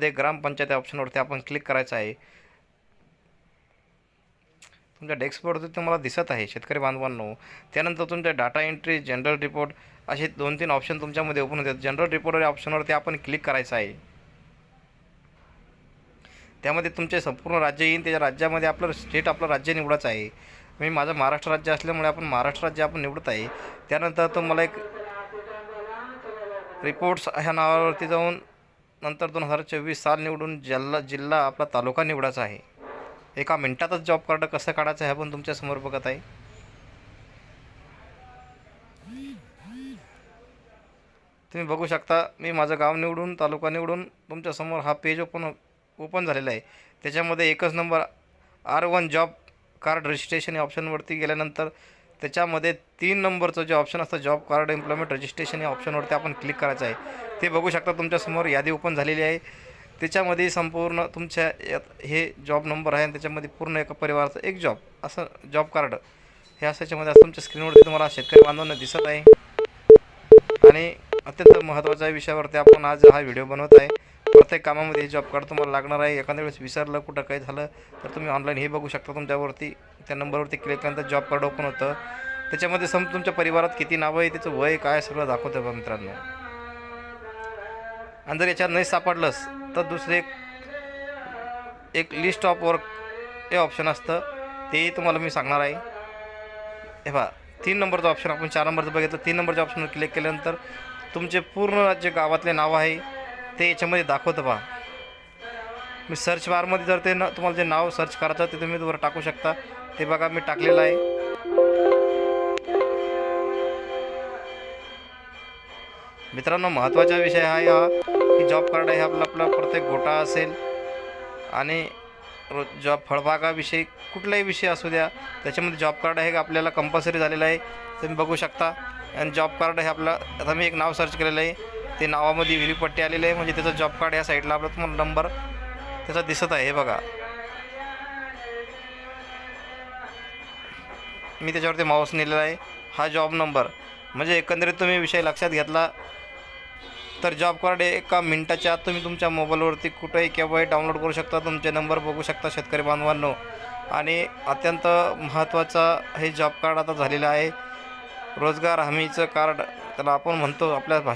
मध्ये ग्रामपंचायत ऑप्शनवरती आपण क्लिक करायचं आहे. तुमच्या डेस्कवरती तुम्हाला दिसत आहे शेतकरी बांधवांनो. त्यानंतर तुमच्या डाटा एंट्री जनरल रिपोर्ट असे दोन तीन ऑप्शन तुमच्यामध्ये ओपन होतात. जनरल रिपोर्ट या ऑप्शनवरती आपण क्लिक करायचं आहे. त्यामध्ये तुमचे संपूर्ण राज्य येईल. त्याच्या राज्यामध्ये आपलं स्टेट आपलं राज्य निवडायचं आहे. मी माझं महाराष्ट्र राज्य असल्यामुळे आपण महाराष्ट्र राज्य आपण निवडत आहे. त्यानंतर तुम्हाला एक रिपोर्ट्स ह्या नावावरती जाऊन नंतर दोन हजार चोवीस साल निवडून जिल्हा जिल्हा आपला तालुका निवडायचा आहे. एका मिनटातच जॉब कार्ड कसं काढायचं हे पण तुमच्यासमोर बघत आहे. तुम्ही बघू शकता मी माझं गाव निवडून तालुका निवडून तुमच्यासमोर हा पेज ओपन ओपन झालेला आहे. त्याच्यामध्ये एकच number R one job card registration या ऑप्शनवरती गेल्यानंतर त्याच्यामध्ये तीन नंबरचं जे ऑप्शन असतं जॉब कार्ड एम्प्लॉयमेंट रजिस्ट्रेशन या ऑप्शनवरती आपण क्लिक करायचं आहे. ते बघू शकता तुमच्यासमोर यादी ओपन झालेली आहे. त्याच्यामध्ये संपूर्ण तुमच्या यात हे जॉब नंबर आहे आणि त्याच्यामध्ये पूर्ण एका परिवाराचं एक जॉब असं जॉब कार्ड हे असं याच्यामध्ये असं तुमच्या स्क्रीनवरती तुम्हाला शेतकरी बांधवांना दिसत आहे. आणि अत्यंत महत्त्वाच्या विषयावरती आपण आज हा व्हिडिओ बनवत आहे. प्रत्येक कामामध्ये हे जॉब कार्ड तुम्हाला लागणार आहे. एखाद्या वेळेस विसरलं कुठं काही झालं तर तुम्ही ऑनलाईन हे बघू शकता तुमच्यावरती. त्या नंबरवरती क्लिक केल्यानंतर जॉब कार्ड ओपन होतं. त्याच्यामध्ये सम तुमच्या परिवारात किती नावं आहे त्याचं वय काय सगळं दाखवतं बघा मित्रांनो. आणि जर याच्यात नाही सापडलंच तर दुसरे एक एक लिस्ट ऑफ वर्क हे ऑप्शन असतं. तेही तुम्हाला मी सांगणार आहे. हे पहा तीन नंबरचं ऑप्शन आपण चार नंबरचं बघितलं. तीन नंबरच्या ऑप्शनवर क्लिक केल्यानंतर तुमचे पूर्ण जे गावातले नाव आहे ते याच्यामध्ये दाखवतं पहा. मी सर्च बारमध्ये जर ते न तुम्हाला जे नाव सर्च करायचं ते तुम्ही वर टाकू शकता. ते बघा मी टाकलेलं आहे. मित्रांनो महत्त्वाचा विषय हा हा की जॉब कार्ड हे आपला आपला प्रत्येक गोटा असेल. आणि रोज जॉब फळबागाविषयी कुठलाही विषय असू द्या त्याच्यामध्ये जॉब कार्ड हे आपल्याला कंपल्सरी झालेलं आहे. तुम्ही बघू शकता. आणि जॉब कार्ड हे आपलं आता मी एक नाव सर्च केलेलं आहे. ते नावामध्ये विहिरी आलेलं आहे. म्हणजे त्याचं जॉब कार्ड या साईडला आपला तुम्हाला नंबर त्याचा दिसत आहे. हे बघा. मी त्याच्यावरती माऊस नेलेला आहे. हा जॉब नंबर म्हणजे एकंदरीत तुम्ही विषय लक्षात घेतला तर जॉब कार्ड एका मिनटाच्या आत तुम्ही तुमच्या मोबाईलवरती कुठेही केव्हाही डाउनलोड करू शकता. तुमचे नंबर बघू शकता शेतकरी बांधवांनो. आणि अत्यंत महत्त्वाचा हे जॉब कार्ड आता झालेलं आहे. रोजगार हमीचं कार्ड त्याला आपण म्हणतो आपल्या भाषेत